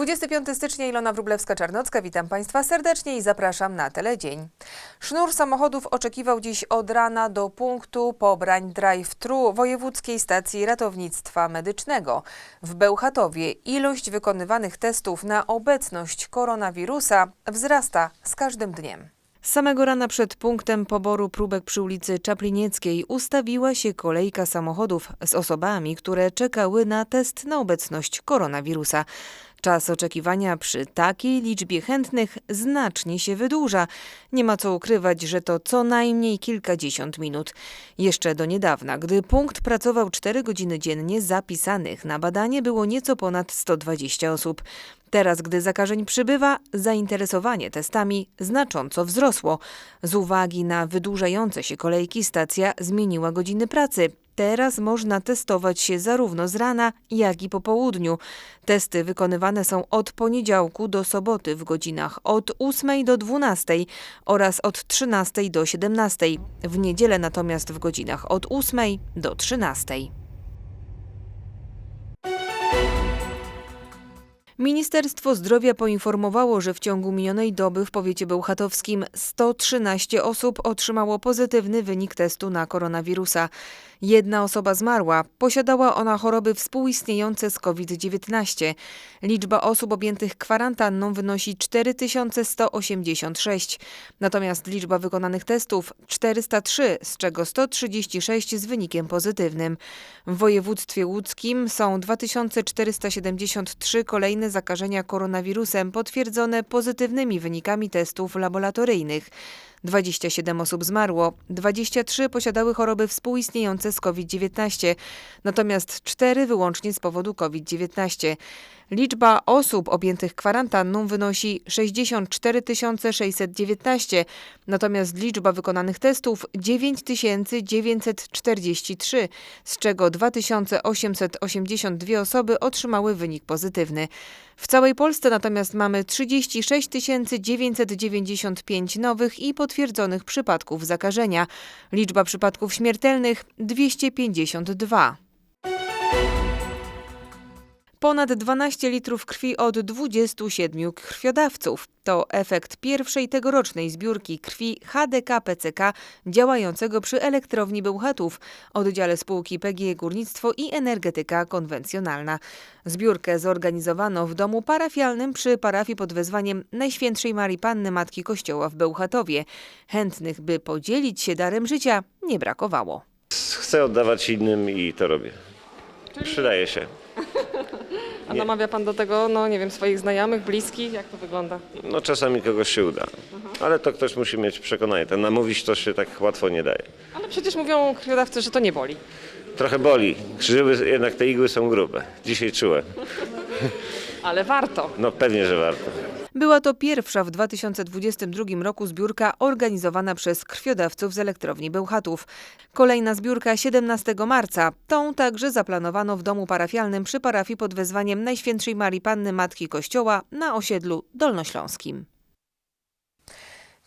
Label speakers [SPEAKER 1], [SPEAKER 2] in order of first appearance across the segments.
[SPEAKER 1] 25 stycznia Ilona Wróblewska-Czarnocka. Witam Państwa serdecznie i zapraszam na Teledzień. Sznur samochodów oczekiwał dziś od rana do punktu pobrań drive-thru Wojewódzkiej Stacji Ratownictwa Medycznego. W Bełchatowie ilość wykonywanych testów na obecność koronawirusa wzrasta z każdym dniem. Samego rana przed punktem poboru próbek przy ulicy Czaplinieckiej ustawiła się kolejka samochodów z osobami, które czekały na test na obecność koronawirusa. Czas oczekiwania przy takiej liczbie chętnych znacznie się wydłuża. Nie ma co ukrywać, że to co najmniej kilkadziesiąt minut. Jeszcze do niedawna, gdy punkt pracował 4 godziny dziennie, zapisanych na badanie było nieco ponad 120 osób. Teraz, gdy zakażeń przybywa, zainteresowanie testami znacząco wzrosło. Z uwagi na wydłużające się kolejki stacja zmieniła godziny pracy. Teraz można testować się zarówno z rana, jak i po południu. Testy wykonywane są od poniedziałku do soboty w godzinach od 8 do 12 oraz od 13 do 17. W niedzielę natomiast w godzinach od 8 do 13. Ministerstwo Zdrowia poinformowało, że w ciągu minionej doby w powiecie bełchatowskim 113 osób otrzymało pozytywny wynik testu na koronawirusa. Jedna osoba zmarła. Posiadała ona choroby współistniejące z COVID-19. Liczba osób objętych kwarantanną wynosi 4186. Natomiast liczba wykonanych testów 403, z czego 136 z wynikiem pozytywnym. W województwie łódzkim są 2473 kolejne zakażenia koronawirusem potwierdzone pozytywnymi wynikami testów laboratoryjnych. 27 osób zmarło, 23 posiadały choroby współistniejące z COVID-19, natomiast 4 wyłącznie z powodu COVID-19. Liczba osób objętych kwarantanną wynosi 64 619, natomiast liczba wykonanych testów 9943, z czego 2882 osoby otrzymały wynik pozytywny. W całej Polsce natomiast mamy 36 995 nowych i potwierdzonych przypadków zakażenia. Liczba przypadków śmiertelnych 252. Ponad 12 litrów krwi od 27 krwiodawców. To efekt pierwszej tegorocznej zbiórki krwi HDK-PCK działającego przy elektrowni Bełchatów, oddziale spółki PGE Górnictwo i Energetyka Konwencjonalna. Zbiórkę zorganizowano w domu parafialnym przy parafii pod wezwaniem Najświętszej Marii Panny Matki Kościoła w Bełchatowie. Chętnych, by podzielić się darem życia, nie brakowało.
[SPEAKER 2] Chcę oddawać innym i to robię. Przydaje się.
[SPEAKER 3] A namawia pan do tego, no nie wiem, swoich znajomych, bliskich? Jak to wygląda?
[SPEAKER 2] No czasami kogoś się uda, ale to ktoś musi mieć przekonanie. Ten namówić to się tak łatwo nie daje.
[SPEAKER 3] Ale przecież mówią krwiodawcy, że to nie boli.
[SPEAKER 2] Trochę boli. Krzyżywy, jednak te igły są grube. Dzisiaj czułem.
[SPEAKER 3] Ale warto.
[SPEAKER 2] No pewnie, że warto.
[SPEAKER 1] Była to pierwsza w 2022 roku zbiórka organizowana przez krwiodawców z elektrowni Bełchatów. Kolejna zbiórka 17 marca. Tą także zaplanowano w domu parafialnym przy parafii pod wezwaniem Najświętszej Marii Panny Matki Kościoła na osiedlu dolnośląskim.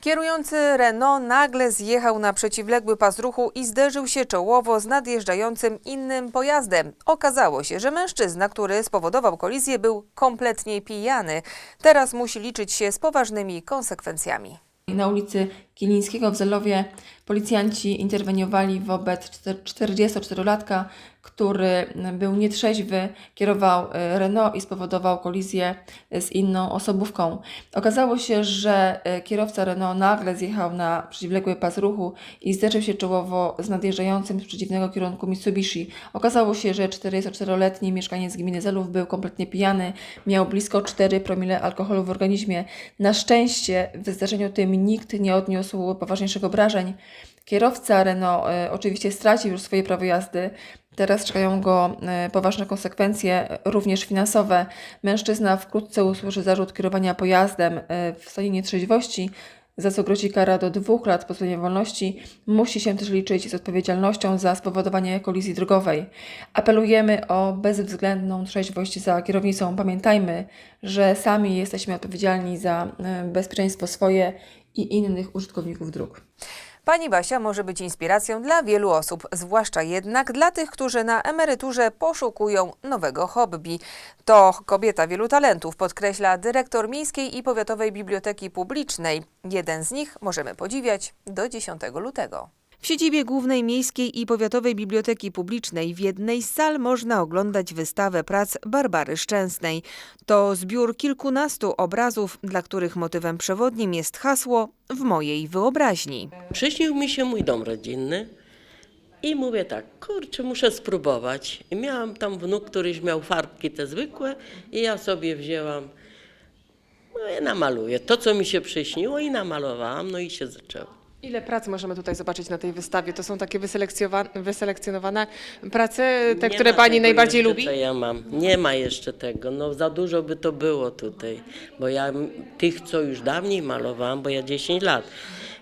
[SPEAKER 1] Kierujący Renault nagle zjechał na przeciwległy pas ruchu i zderzył się czołowo z nadjeżdżającym innym pojazdem. Okazało się, że mężczyzna, który spowodował kolizję, był kompletnie pijany. Teraz musi liczyć się z poważnymi konsekwencjami.
[SPEAKER 4] Na ulicy Kilińskiego w Zelowie policjanci interweniowali wobec 44-latka, który był nietrzeźwy, kierował e, Renault i spowodował kolizję z inną osobówką. Okazało się, że e, kierowca Renault nagle zjechał na przeciwległy pas ruchu i zderzył się czołowo z nadjeżdżającym z przeciwnego kierunku Mitsubishi. Okazało się, że 44-letni mieszkaniec gminy Zelów był kompletnie pijany, miał blisko 4 promile alkoholu w organizmie. Na szczęście w zdarzeniu tym nikt nie odniósł poważniejszych obrażeń. Kierowca Renault e, oczywiście stracił już swoje prawo jazdy. Teraz czekają go e, poważne konsekwencje, e, również finansowe. Mężczyzna wkrótce usłyszy zarzut kierowania pojazdem w stanie nietrzeźwości, za co grozi kara do dwóch lat pozbawienia wolności. Musi się też liczyć z odpowiedzialnością za spowodowanie kolizji drogowej. Apelujemy o bezwzględną trzeźwość za kierownicą. Pamiętajmy, że sami jesteśmy odpowiedzialni za bezpieczeństwo swoje i innych użytkowników dróg.
[SPEAKER 1] Pani Basia może być inspiracją dla wielu osób, zwłaszcza jednak dla tych, którzy na emeryturze poszukują nowego hobby. To kobieta wielu talentów, podkreśla dyrektor Miejskiej i Powiatowej Biblioteki Publicznej. Jeden z nich możemy podziwiać do 10 lutego. W siedzibie Głównej Miejskiej i Powiatowej Biblioteki Publicznej w jednej z sal można oglądać wystawę prac Barbary Szczęsnej. To zbiór kilkunastu obrazów, dla których motywem przewodnim jest hasło w mojej wyobraźni.
[SPEAKER 5] Przyśnił mi się mój dom rodzinny i mówię tak, kurczę, muszę spróbować. I miałam tam wnuk, któryś miał farbki te zwykłe i ja sobie wzięłam, no i namaluję. To, co mi się przyśniło i namalowałam, no i się zaczęło.
[SPEAKER 3] Ile prac możemy tutaj zobaczyć na tej wystawie? To są takie wyselekcjowa- wyselekcjonowane prace, te,
[SPEAKER 5] Nie
[SPEAKER 3] które
[SPEAKER 5] ma
[SPEAKER 3] pani
[SPEAKER 5] tego
[SPEAKER 3] najbardziej
[SPEAKER 5] jeszcze,
[SPEAKER 3] lubi?
[SPEAKER 5] Co ja mam. Nie ma jeszcze tego. No za dużo by to było tutaj. Bo ja m- tych, co już dawniej malowałam, bo ja 10 lat.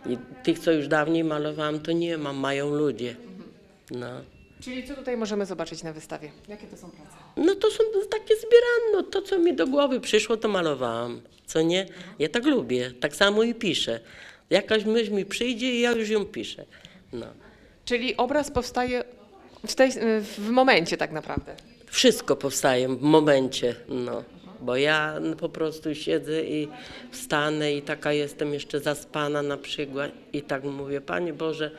[SPEAKER 5] I tych, co już dawniej malowałam, to nie mam, mają ludzie. No.
[SPEAKER 3] Czyli co tutaj możemy zobaczyć na wystawie? Jakie to są prace?
[SPEAKER 5] No to są takie zbierane, no to co mi do głowy przyszło, to malowałam. Co nie? Ja tak lubię, tak samo i piszę. Jakaś myśl mi przyjdzie i ja już ją piszę. No.
[SPEAKER 3] Czyli obraz powstaje w, tej, w momencie tak naprawdę.
[SPEAKER 5] Wszystko powstaje w momencie, no. Bo ja po prostu siedzę i wstanę i taka jestem jeszcze zaspana na przykład i tak mówię, Panie Boże,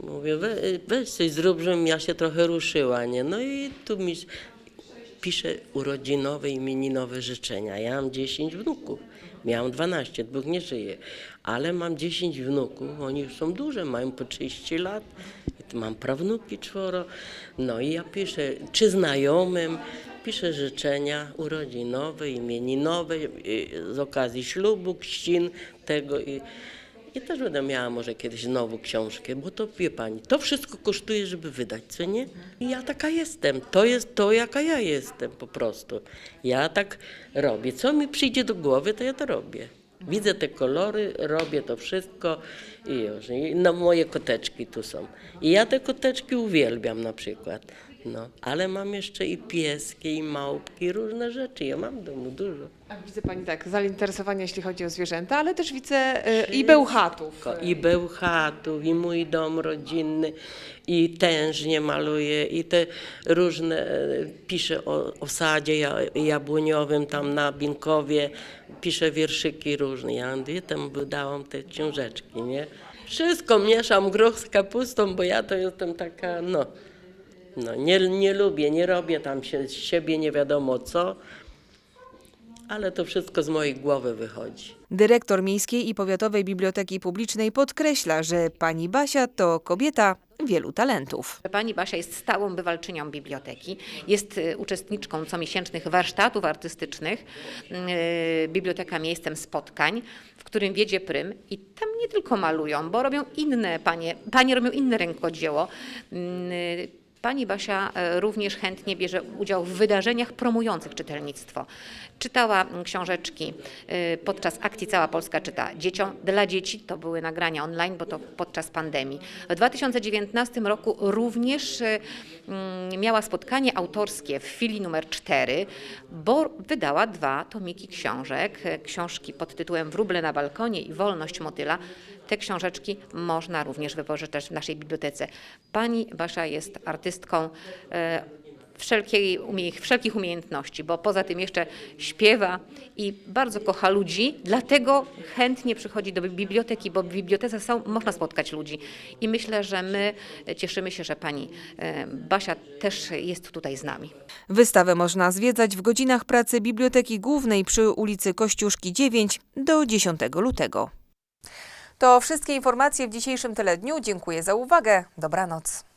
[SPEAKER 5] mówię, we, weź coś zrób, żebym ja się trochę ruszyła, nie? No i tu mi piszę urodzinowe, imieninowe życzenia. Ja mam 10 wnuków. Miałam 12, dwóch nie żyje, ale mam 10 wnuków, oni już są duże, mają po 30 lat, mam prawnuki czworo, no i ja piszę, czy znajomym, piszę życzenia urodzinowe, imieninowe, y, z okazji ślubu, chrzcin, tego i, i też będę miała może kiedyś znowu książkę, bo to wie pani, to wszystko kosztuje, żeby wydać, co nie? I ja taka jestem, to jest to, jaka ja jestem po prostu. Ja tak robię, co mi przyjdzie do głowy, to ja to robię. Widzę te kolory, robię to wszystko i już. I no, moje koteczki tu są. I ja te koteczki uwielbiam na przykład. No, ale mam jeszcze i pieski, i małpki, różne rzeczy. Ja mam w domu dużo.
[SPEAKER 3] A widzę pani tak, zainteresowanie jeśli chodzi o zwierzęta, ale też widzę y, i bełchatów.
[SPEAKER 5] I bełchatów, i mój dom rodzinny, i tężnie maluję, i te różne, e, piszę o, o sadzie ja- jabłoniowym tam na Binkowie, piszę wierszyki różne. Ja tam wydałam te książeczki, nie? Wszystko mieszam groch z kapustą, bo ja to jestem taka, no, no nie, nie lubię, nie robię tam się, z siebie nie wiadomo co, ale to wszystko z mojej głowy wychodzi.
[SPEAKER 1] Dyrektor Miejskiej i Powiatowej Biblioteki Publicznej podkreśla, że pani Basia to kobieta wielu talentów.
[SPEAKER 6] Pani Basia jest stałą bywalczynią biblioteki, jest y, uczestniczką comiesięcznych warsztatów artystycznych. Y, Biblioteka miejscem spotkań, w którym wiedzie prym i tam nie tylko malują, bo robią inne panie, panie robią inne rękodzieło. Pani Basia e, również chętnie bierze udział w wydarzeniach promujących czytelnictwo. Czytała książeczki y, podczas akcji Cała Polska czyta dzieciom. Dla dzieci to były nagrania online, bo to podczas pandemii. W 2019 roku również y, mm, miała spotkanie autorskie w chwili numer 4, bo wydała dwa tomiki książek. e, Książki pod tytułem Wróble na balkonie i Wolność motyla. Te książeczki można również wypożyczać w naszej bibliotece. Pani Basia jest artystką e, wszelkiej, wszelkich umiejętności, bo poza tym jeszcze śpiewa i bardzo kocha ludzi, dlatego chętnie przychodzi do biblioteki, bo w bibliotece są, można spotkać ludzi. I myślę, że my cieszymy się, że pani e, Basia też jest tutaj z nami.
[SPEAKER 1] Wystawę można zwiedzać w godzinach pracy Biblioteki Głównej przy ulicy Kościuszki 9 do 10 lutego. To wszystkie informacje w dzisiejszym teledniu. Dziękuję za uwagę. Dobranoc.